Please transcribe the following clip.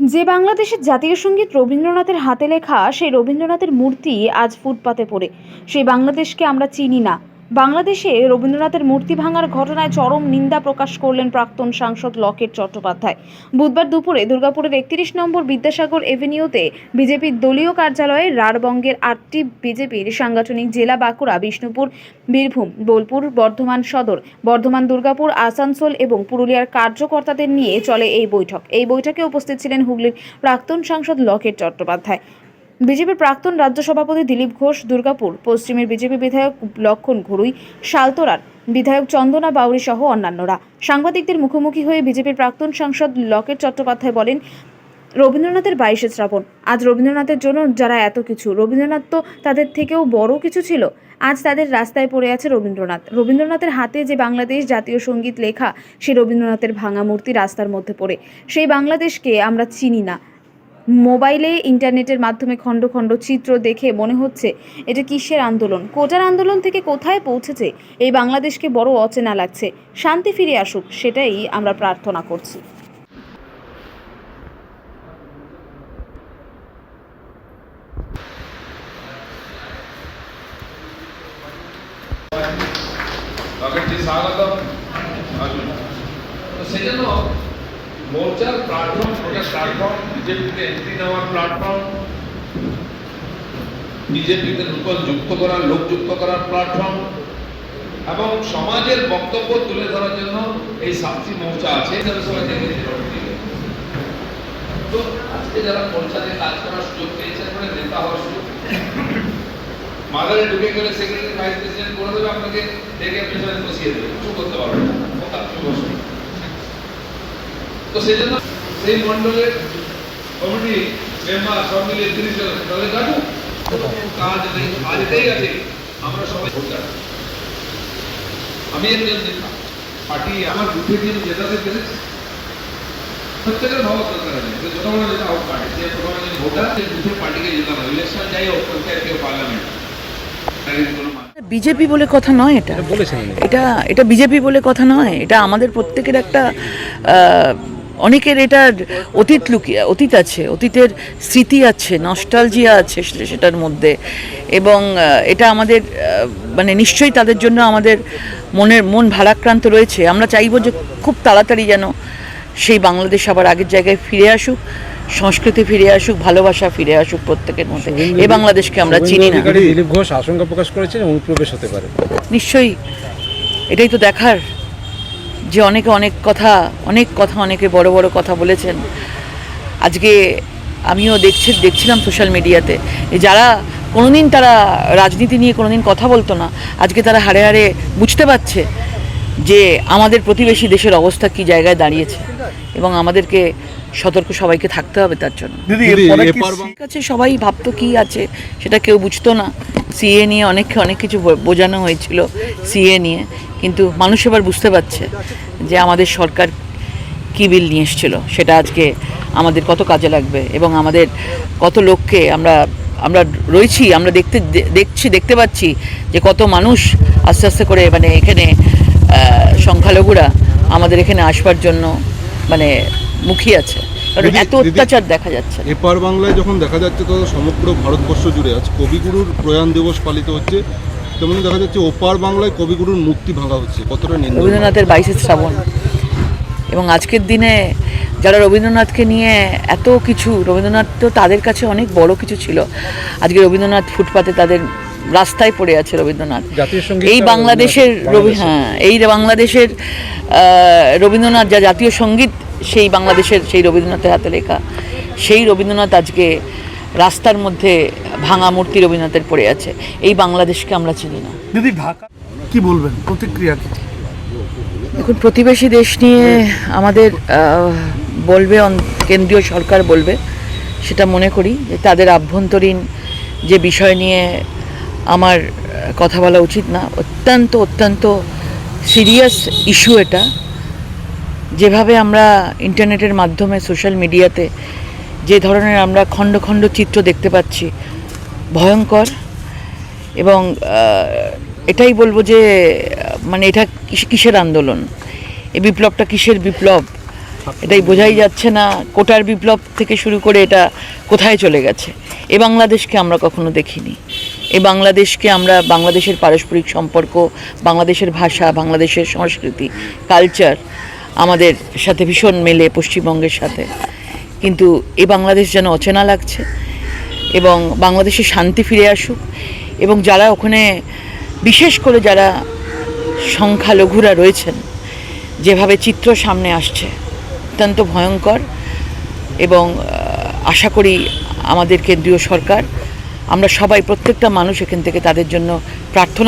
যে বাংলাদেশের জাতীয় সংগীত রবীন্দ্রনাথের হাতে লেখা সেই রবীন্দ্রনাথের মূর্তি আজ ফুটপাতে পড়ে। সেই বাংলাদেশকে আমরা চিনি না। বাংলাদেশে রবীন্দ্রনাথের মূর্তি ভাঙার ঘটনায় চরম নিন্দা প্রকাশ করলেন প্রাক্তন সাংসদ লকেট চট্টোপাধ্যায়। বুধবার দুপুরে দুর্গাপুরের একত্রিশ নম্বর বিদ্যাসাগর এভিনিউতে বিজেপির দলীয় কার্যালয়ে রাঢ়বঙ্গের আটটি বিজেপির সাংগঠনিক জেলা বাঁকুড়া, বিষ্ণুপুর, বীরভূম, বোলপুর, বর্ধমান সদর, বর্ধমান দুর্গাপুর, আসানসোল এবং পুরুলিয়ার কার্যকর্তাদের নিয়ে চলে এই বৈঠক। এই বৈঠকে উপস্থিত ছিলেন হুগলির প্রাক্তন সাংসদ লকেট চট্টোপাধ্যায়। বিজেপির প্রাক্তন রাজ্য সভাপতি দিলীপ ঘোষ, দুর্গাপুর, পশ্চিমের বিজেপি বিধায়ক লক্ষণ ঘুরুই, শালতোরার বিধায়ক চন্দনা বাউরি সহ অন্যান্যরা। সাংবাদিকদের মুখোমুখি হয়ে বিজেপির প্রাক্তন সাংসদ লকেট চট্টোপাধ্যায় বলেন, রবীন্দ্রনাথের বাইশে শ্রাবণ, আজ রবীন্দ্রনাথের জন্য যারা এত কিছু, রবীন্দ্রনাথ তো তাদের থেকেও বড় কিছু ছিল, আজ তাদের রাস্তায় পড়ে আছে রবীন্দ্রনাথ। রবীন্দ্রনাথের হাতে যে বাংলাদেশ জাতীয় সংগীত লেখা সেই রবীন্দ্রনাথের ভাঙা মূর্তি রাস্তার মধ্যে পড়ে। সেই বাংলাদেশকে আমরা চিনি না। মোবাইলে ইন্টারনেটের মাধ্যমে খণ্ড খণ্ড চিত্র দেখে মনে হচ্ছে এটা কিসের আন্দোলন? কোটার আন্দোলন থেকে কোথায় পৌঁছেছে? এই বাংলাদেশকে বড় অচেনা লাগছে। শান্তি ফিরে আসুক, সেটাই আমরা প্রার্থনা করছি। ডক্টরজি স্বাগত আসুন তো সেই জন্য মোর্চার প্ল্যাটফর্ম ওটা প্ল্যাটফর্ম, বিজেপিতে এন্ট্রি নেওয়ার প্ল্যাটফর্ম, বিজেপিতে নতুন যুক্ত করার, লোক যুক্ত করার প্ল্যাটফর্ম, এবং সমাজের বক্তব্য তুলে ধরার জন্য এই সাতটি মোর্চা আছে। তো আজকে যারা মোর্চাতে কাজ করার সুযোগ পেয়েছেন মানে নেতা হওয়ার সুযোগ মাদারে ঢুকে গেলে সেক্রেটারি ভাইস প্রেসিডেন্ট করে দেবে আপনাকে ডেকে বসিয়ে দেবে। কিছু করতে পারবে না। তো সেই জন্য সেই মন্ডলের কমিটি মেম্বার সব মিলিয়ে তিরিশ জন আছে। তাহলে কাটু কাজ নেই এটাই আছে। আমরা সবাই ভোটার আমি একজন নেতা। পার্টি আমার বুথে দিয়ে জেতাতে পেরেছি। প্রত্যেকের দরকার আছে। যে নেতা হোক পার্টি যে প্রথমে যদি ভোটার সে বুথে পার্টিকে জেতানো ইলেকশন যাই হোক কেউ কেউ পার্লামেন্ট। মানে বিজেপি বলে কথা নয় এটা। এটা এটা বিজেপি বলে কথা নয়। এটা আমাদের প্রত্যেকের একটা আহ, অনেকের এটা অতীত লুকিয়ে অতীত আছে অতীতের স্মৃতি আছে নস্টালজিয়া আছে সেটার মধ্যে। এবং এটা আমাদের মানে নিশ্চয়ই তাদের জন্য আমাদের মনের মন ভারাক্রান্ত রয়েছে। আমরা চাইব যে খুব তাড়াতাড়ি যেন সেই বাংলাদেশ আবার আগের জায়গায় ফিরে আসুক সংস্কৃতি ফিরে আসুক ভালোবাসা ফিরে আসুক প্রত্যেকের মধ্যে। এই বাংলাদেশকে আমরা চিনি না। দিলীপ ঘোষ আশঙ্কা প্রকাশ করেছেন অনুপ্রবেশ হতে পারে। নিশ্চয়ই এটাই তো দেখার যে অনেকে অনেক কথা অনেক কথা অনেকে বড় বড় কথা বলেছেন। আজকে আমিও দেখছি, দেখছিলাম সোশ্যাল মিডিয়াতে যারা কোনোদিন তারা রাজনীতি নিয়ে কোনোদিন কথা বলতো না, আজকে তারা হারে হারে বুঝতে পারছে যে আমাদের প্রতিবেশী দেশের অবস্থা কি জায়গায় দাঁড়িয়েছে। এবং আমাদেরকে সতর্ক সবাইকে থাকতে হবে তার জন্য। আছে সবাই ভাবতো কি আছে সেটা কেউ বুঝতো না। সিএ নিয়ে অনেককে অনেক কিছু বো- বোঝানো হয়েছিল সিএ নিয়ে কিন্তু মানুষ এবার বুঝতে পারছে যে আমাদের সরকার কী বিল নিয়ে এসেছিল। সেটা আজকে আমাদের কত কাজে লাগবে এবং আমাদের কত লোককে আমরা আমরা রয়েছি আমরা দেখতে দেখছি দেখতে পাচ্ছি যে কত মানুষ আস্তে আস্তে করে মানে এখানে সংখ্যালঘুরা আমাদের এখানে আসবার জন্য মানে মুখিয়ে আছে। কারণ এত অত্যাচার দেখা যাচ্ছে এপার বাংলায় যখন দেখা যাচ্ছে তো সমগ্র ভারতবর্ষ জুড়ে আজ কবিগুরুর প্রয়াণ দিবস পালিত হচ্ছে তেমনি দেখা যাচ্ছে ওপার বাংলায় কবিগুরুর মূর্তি ভাঙা হচ্ছে। কতটা নিন্দা রবীন্দ্রনাথের বাইশে শ্রাবণ। এবং আজকের দিনে যারা রবীন্দ্রনাথকে নিয়ে এত কিছু রবীন্দ্রনাথ তো তাদের কাছে অনেক বড় কিছু ছিল। আজকে রবীন্দ্রনাথ ফুটপাতে তাদের রাস্তায় পড়ে আছে রবীন্দ্রনাথ। এই বাংলাদেশের রবি হ্যাঁ এই বাংলাদেশের রবীন্দ্রনাথ যা জাতীয় সংগীত সেই বাংলাদেশের সেই রবীন্দ্রনাথের হাতে লেখা সেই রবীন্দ্রনাথ আজকে রাস্তার মধ্যে ভাঙা মূর্তি রবীন্দ্রনাথের পড়ে আছে। এই বাংলাদেশকে আমরা চিনি না। দিদি ঢাকা কি বলবেন? প্রতিক্রিয়া কি? দেখুন প্রতিবেশী দেশ নিয়ে আমাদের বলবে অন- কেন্দ্রীয় সরকার বলবে সেটা মনে করি যে তাদের আভ্যন্তরীণ যে বিষয় নিয়ে আমার কথা বলা উচিত না। অত্যন্ত অত্যন্ত সিরিয়াস ইস্যু এটা। যেভাবে আমরা ইন্টারনেটের মাধ্যমে সোশ্যাল মিডিয়াতে যে ধরনের আমরা খণ্ড খণ্ড চিত্র দেখতে পাচ্ছি, ভয়ঙ্কর এবং এটাই বলব যে মানে এটা কিস- কিসের আন্দোলন? এই বিপ্লবটা কিসের বিপ্লব? এটাই বোঝাই যাচ্ছে না কোটার বিপ্লব থেকে শুরু করে এটা কোথায় চলে গেছে। এ বাংলাদেশকে আমরা কখনো দেখিনি। এ বাংলাদেশকে আমরা, বাংলাদেশের পারস্পরিক সম্পর্ক, বাংলাদেশের ভাষা, বাংলাদেশের সংস্কৃতি কালচার আমাদের সাথে ভীষণ মেলে পশ্চিমবঙ্গের সাথে। কিন্তু এই বাংলাদেশ যেন অচেনা লাগছে এবং বাংলাদেশে শান্তি ফিরে আসুক এবং যারা ওখানে, বিশেষ করে যারা সংখ্যালঘুরা রয়েছেন, যেভাবে চিত্র সামনে আসছে, অত্যন্ত ভয়ঙ্কর এবং আশা করি আমাদের কেন্দ্রীয় সরকার, আমরা সবাই প্রত্যেকটা মানুষ এখান থেকে তাদের জন্য প্রার্থনা